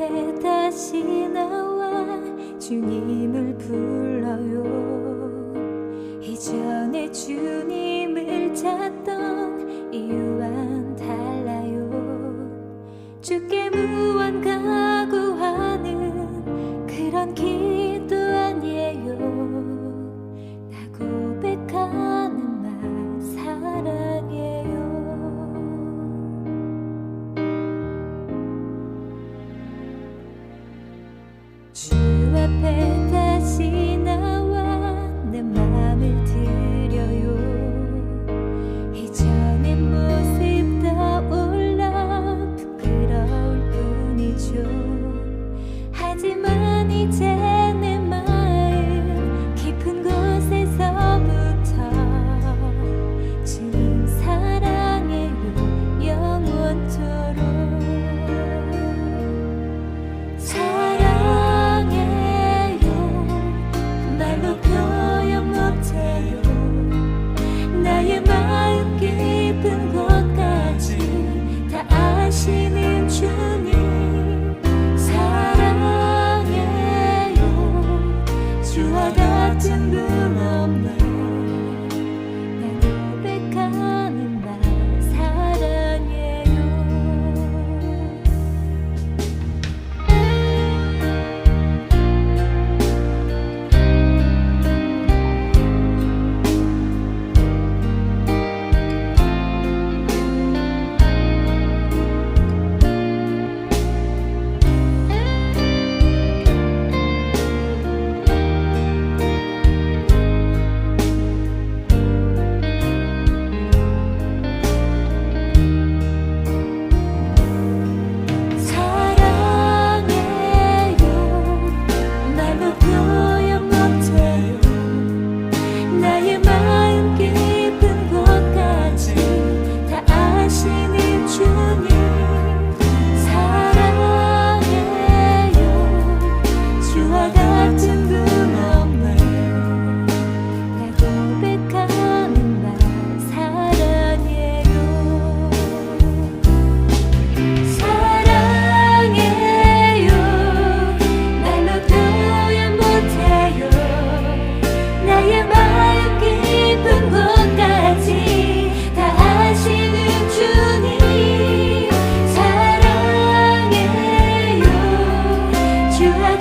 앞에 다시 나와 주님을 불러요. 이전에 주님을 찾던 이유와는 달라요. 주께 무언가 구하는 그런 길 하지만 이제 같은 그 분 없나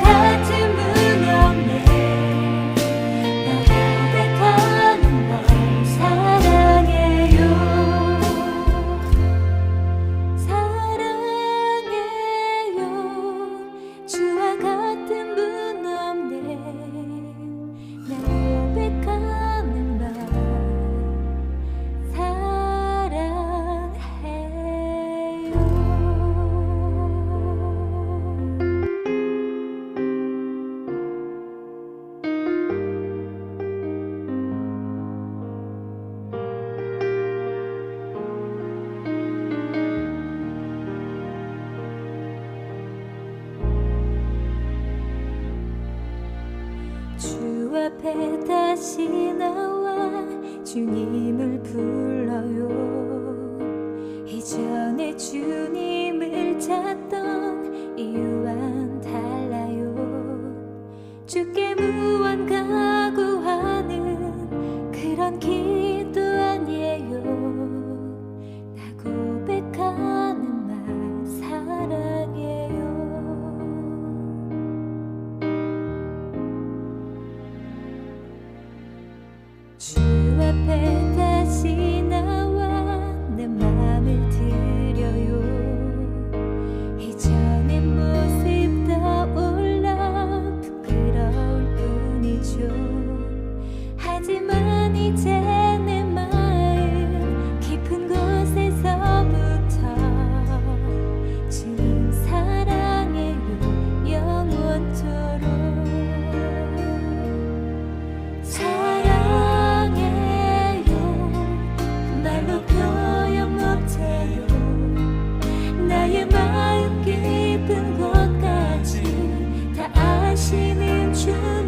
eternity. 앞에 다시 나와 주님을 불러요. 이전에 주님 to 几年倦